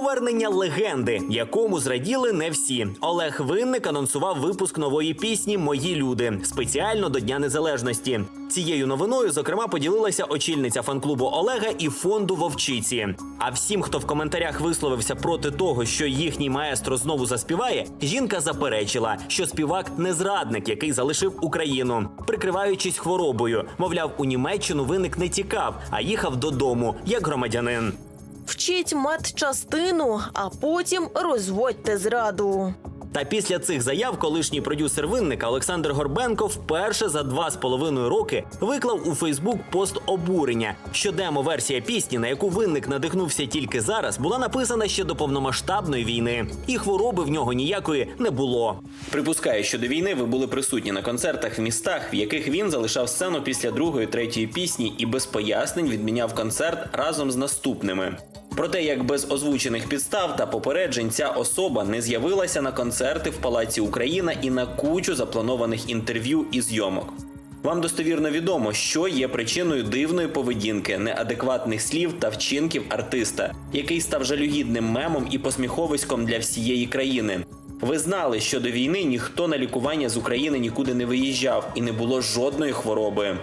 Повернення легенди, якому зраділи не всі. Олег Винник анонсував випуск нової пісні Мої люди спеціально до Дня Незалежності. Цією новиною, зокрема, поділилася очільниця фан-клубу Олега і фонду Вовчиці. А всім, хто в коментарях висловився проти того, що їхній маестро знову заспіває, жінка заперечила, що співак не зрадник, який залишив Україну, прикриваючись хворобою. Мовляв, у Німеччину виник не тікав, а їхав додому як громадянин. Вчіть матчастину, а потім розводьте зраду. Та після цих заяв колишній продюсер винника Олександр Горбенко вперше за два з половиною роки виклав у Фейсбук пост обурення, що демо-версія пісні, на яку винник надихнувся тільки зараз, була написана ще до повномасштабної війни, і хвороби в нього ніякої не було. Припускаю, що до війни ви були присутні на концертах в містах, в яких він залишав сцену після другої, третьої пісні і без пояснень відміняв концерт разом з наступними. Про те, як без озвучених підстав та попереджень ця особа не з'явилася на концерти в Палаці Україна і на кучу запланованих інтерв'ю і зйомок. Вам достовірно відомо, що є причиною дивної поведінки, неадекватних слів та вчинків артиста, який став жалюгідним мемом і посміховиськом для всієї країни. Ви знали, що до війни ніхто на лікування з України нікуди не виїжджав і не було жодної хвороби.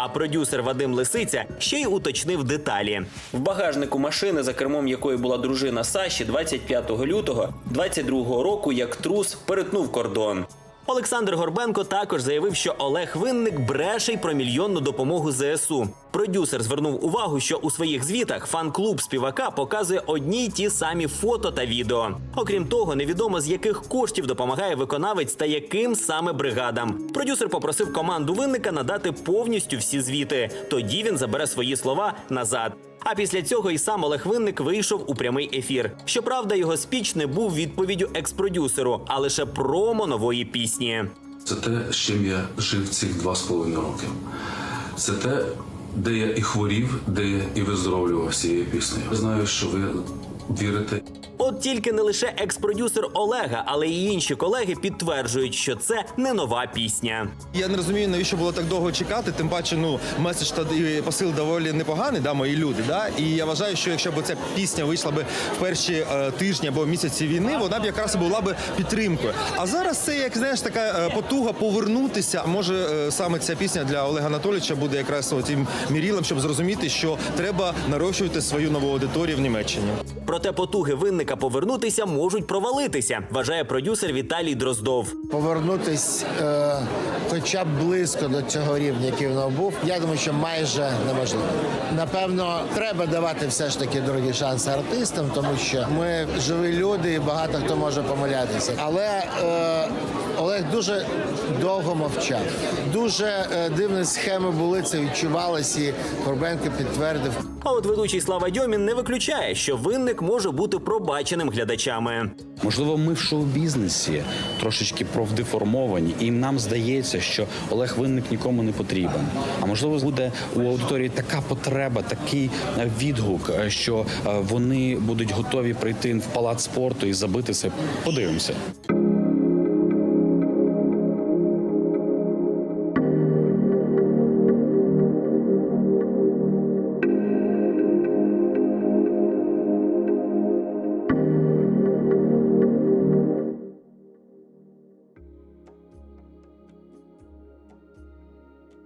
А продюсер Вадим Лисиця ще й уточнив деталі. В багажнику машини, за кермом якої була дружина Саші, 25 лютого 22 року, як трус перетнув кордон. Олександр Горбенко також заявив, що Олег Винник бреше й про мільйонну допомогу ЗСУ. Продюсер звернув увагу, що у своїх звітах фан-клуб співака показує одні й ті самі фото та відео. Окрім того, невідомо з яких коштів допомагає виконавець та яким саме бригадам. Продюсер попросив команду винника надати повністю всі звіти. Тоді він забере свої слова назад. А після цього і сам Олег Винник вийшов у прямий ефір. Щоправда, його спіч не був відповіддю екс-продюсеру, а лише промо нової пісні. Це те, з чим я жив цих два з половиною роки. Це те, де я і хворів, де я і виздоровлював цією піснею. Знаю, що ви вірите От тільки не лише екс-продюсер Олега, але й інші колеги підтверджують, що це не нова пісня. Я не розумію, навіщо було так довго чекати. Тим паче, ну меседж та і посил доволі непоганий, да, мої люди. Да? І я вважаю, що якщо б ця пісня вийшла б в перші е, тижні або місяці війни, вона б якраз була б підтримкою. А зараз це як знаєш така е, потуга повернутися. Може е, саме ця пісня для Олега Анатолійовича буде якраз тим мірілом, щоб зрозуміти, що треба нарощувати свою нову аудиторію в Німеччині. Проте потуги винника повернутися можуть провалитися, вважає продюсер Віталій Дроздов. повернутись е, хоча б близько до цього рівня, який воно був, я думаю, що майже неможливо. Напевно, треба давати все ж таки другі шанси артистам, тому що ми живі люди і багато хто може помилятися. Але е, Олег дуже довго мовчав. Дуже е, дивні схеми були, це відчувалось, і Горбенко підтвердив. А от ведучий Слава Дьомін не виключає, що винник може бути пробаченим глядачами. Можливо, ми в шоу-бізнесі трошечки профдеформовані, і нам здається, що Олег Винник нікому не потрібен. А можливо, буде у аудиторії така потреба, такий е, відгук, е, що е, вони будуть готові прийти в палац спорту і забитися. Подивимося.